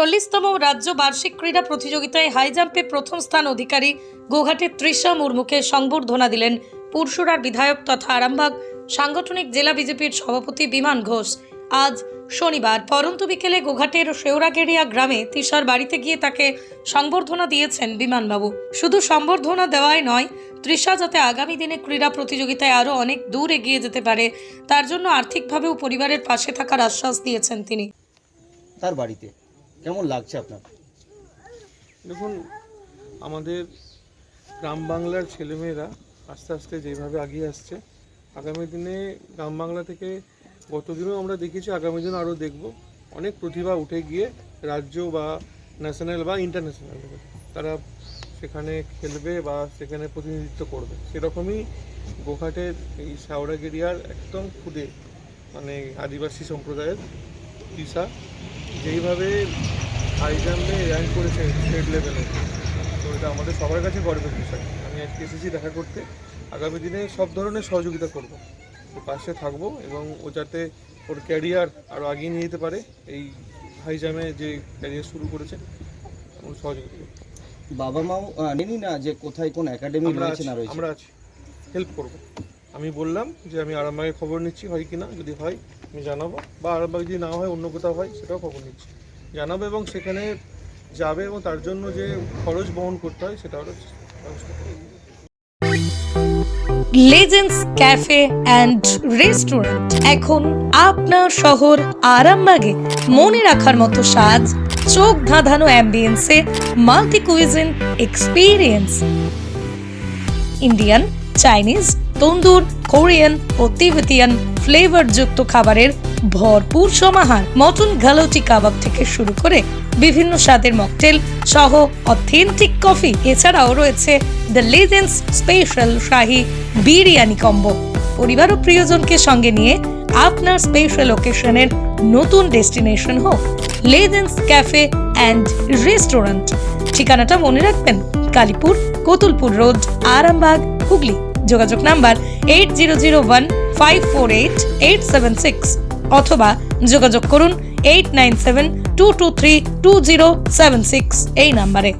চল্লিশতম রাজ্য বার্ষিক ক্রীড়া প্রতিযোগিতায় হাই জাম্পে প্রথম স্থান অধিকারী গোঘাটের তৃষা মুর্মুকে সংবর্ধনা দিলেন পুরসুরার বিধায়ক তথা আরামবাগ সাংগঠনিক জেলা বিজেপির সভাপতি বিমান ঘোষ। আজ শনিবার পরন্ত বিকেলে গোঘাটের শেওরাগেরিয়া গ্রামে তৃষার বাড়িতে গিয়ে তাকে সংবর্ধনা দিয়েছেন বিমানবাবু। শুধু সংবর্ধনা দেওয়াই নয়, তৃষা যাতে আগামী দিনে ক্রীড়া প্রতিযোগিতায় আরও অনেক দূর এগিয়ে যেতে পারে, তার জন্য আর্থিকভাবেও পরিবারের পাশে থাকার আশ্বাস দিয়েছেন তিনি। তার বাড়িতে? কেমন লাগছে আপনার? দেখুন, আমাদের গ্রাম বাংলার ছেলেমেয়েরা আস্তে আস্তে যেভাবে এগিয়ে আসছে, আগামী দিনে গ্রাম বাংলা থেকে গত দিনেও আমরা দেখেছি, আগামী দিন আরও দেখব। অনেক প্রতিভা উঠে গিয়ে রাজ্য বা ন্যাশনাল বা ইন্টারন্যাশনাল তারা সেখানে খেলবে বা সেখানে প্রতিনিধিত্ব করবে। সেরকমই গোঘাটের এই শাওড়াগেরিয়ার একদম খুদে মানে আদিবাসী সম্প্রদায়ের দিশা যেইভাবে হাই জাম্পে র্যাঙ্ক করেছে স্টেট লেভেলে তো এটা আমাদের সবার কাছে গর্বের বিষয়। আমি আজকে এসেছি দেখা করতে। আগামী দিনে সব ধরনের সহযোগিতা করব। ওর পাশে থাকব এবং ও যাতে ওর ক্যারিয়ার আরও আগিয়ে নিয়ে যেতে পারে এই হাই জামে যে ক্যারিয়ার শুরু করেছে ওর সহযোগিতা। বাবা মাও নেনি না যে কোথায় কোন একাডেমি আমরা রয়েছে আছি না রয়েছে? আমরা আছি। হেল্প করব। আমি বললাম যে আমি আরামবাগে খবর নিচ্ছি হয় কি না? যদি হয় আমি জানাব। বা আরামবাগ যদি না হয় অন্য কোথাও হয় সেটাও খবর নিচ্ছি। জানাব এবং সেখানে যাবে এবং তার জন্য যে খরচ বহন করতে হয় সেটা করবে লেজেন্ডস ক্যাফে অ্যান্ড রেস্টুরেন্ট এখন আপনার শহর আরামবাগে মনে রাখার মতো সাজ, চোখ ধাঁধানো অ্যাম্বিয়েন্সে multi cuisine experience Indian Chinese tandoor Korean ও তিবেতিয়ান ফ্লেভারযুক্ত খাবারের ভরপুর সমাহার। মটন গালোটি কাবাব থেকে শুরু করে বিভিন্ন স্বাদের মকটেল সহ অথেন্টিক কফি এছাড়াও রয়েছে the legends special shahi biryani combo পরিবার ও প্রিয়জনকে সঙ্গে নিয়ে আপনার স্পেশাল ওকেশনের নতুন ডেস্টিনেশন হোক। লেজেন্ডস ক্যাফে অ্যান্ড রেস্টুরেন্ট ঠিকানাটা মনে রাখবেন, কালীপুর, কোতুলপুর রোড, আরামবাগ, হুগলি। যোগাযোগ number eight zero zero one five four eight eight seven six অথবা যোগাযোগ করুন eight nine seven two two three two zero seven six এই নাম্বারে।